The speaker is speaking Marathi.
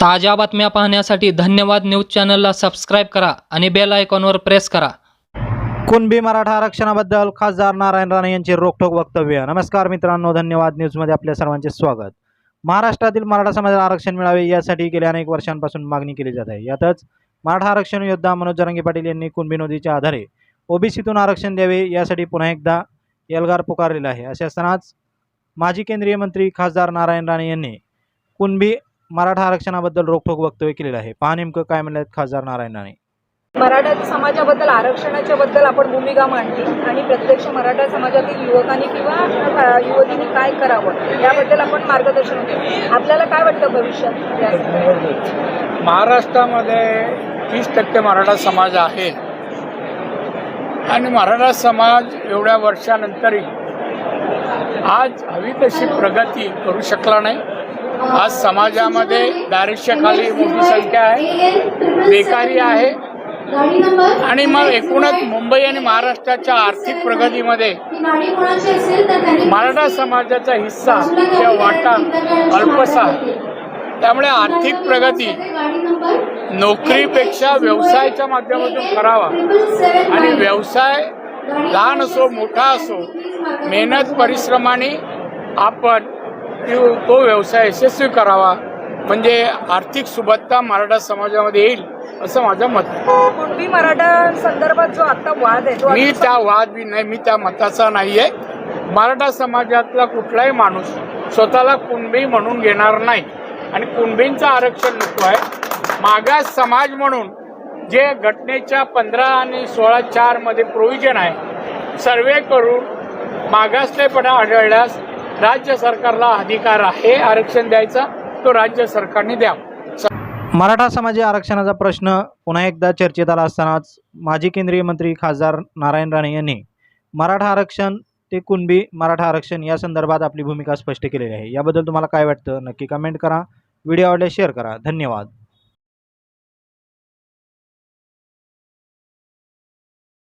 ताज्या बातम्या पाहण्यासाठी धन्यवाद न्यूज चॅनलला सबस्क्राईब करा आणि बेल आयकॉनवर प्रेस करा. कुणबी मराठा आरक्षणाबद्दल खासदार नारायण राणे यांचे रोखोक वक्तव्य. नमस्कार मित्रांनो धन्यवाद न्यूजमध्ये आपल्या सर्वांचे स्वागत. महाराष्ट्रातील मराठा समाजाला आरक्षण मिळावे यासाठी गेल्या अनेक वर्षांपासून मागणी केली जात आहे. यातच मराठा आरक्षण योद्धा मनोज जरांगे पाटील यांनी कुणबी नोंदीच्या आधारे ओबीसीतून आरक्षण द्यावे यासाठी पुन्हा एकदा एल्गार पुकारलेला आहे. असे असतानाच माजी केंद्रीय मंत्री खासदार नारायण राणे यांनी कुणबी मराठा आरक्षणाबद्दल रोखठोक वक्तव्य केलेलं आहे. पहा नेमकं काय म्हणलं खासदार नारायण राणे. मराठा समाजाबद्दल आरक्षणाच्या बद्दल आपण भूमिका मांडली आणि प्रत्यक्ष मराठा समाजातील युवकांनी किंवा युवतींनी काय करावं याबद्दल आपण मार्गदर्शन केलं. आपल्याला काय वाटतं भविष्यात? महाराष्ट्रामध्ये तीस टक्के मराठा समाज आहे. आणि मराठा समाज एवढ्या वर्षानंतरही आज हवी तशी प्रगती करू शकला नाही. आज समाजामध्ये दारिद्र्याखाली मोठी संख्या आहे. बेकारी आहे. आणि मग एकूणच मुंबई आणि महाराष्ट्राच्या आर्थिक प्रगतीमध्ये मराठा समाजाचा हिस्सा किंवा वाटा अल्पसा त्यामुळे आर्थिक प्रगती नोकरीपेक्षा व्यवसायाच्या माध्यमातून करावा. आणि व्यवसाय लहान असो मोठा असो मेहनत परिश्रमाने आपण तो तो व्यवसाय यशस्वी करावा. म्हणजे आर्थिक सुबत्ता मराठा समाजामध्ये येईल असं माझं मत आहे. कुणबी मराठा संदर्भात जो आता वाद आहे मी त्या वाद बी नाही मी त्या मताचा नाहीये. मराठा समाजातला कुठलाही माणूस स्वतःला कुणबी म्हणून घेणार नाही. आणि कुणबींचं आरक्षण नको आहे. मागास समाज म्हणून जे घटनेच्या पंधरा आणि सोळा चारमध्ये प्रोव्हिजन आहे सर्वे करून मागासलेपणा आढळल्यास राज्य सरकारला अधिकार आहे आरक्षण द्यायचा तो राज्य सरकारने द्यावा. मराठा समाजी आरक्षणाचा प्रश्न पुन्हा एकदा चर्चेत आला असतानाच माजी केंद्रीय मंत्री खासदार नारायण राणे यांनी मराठा आरक्षण ते कुणबी मराठा आरक्षण या संदर्भात आपली भूमिका स्पष्ट केलेली आहे. याबद्दल तुम्हाला काय वाटतं? नक्की कमेंट करा. व्हिडिओ आवडल्यास शेअर करा. धन्यवाद.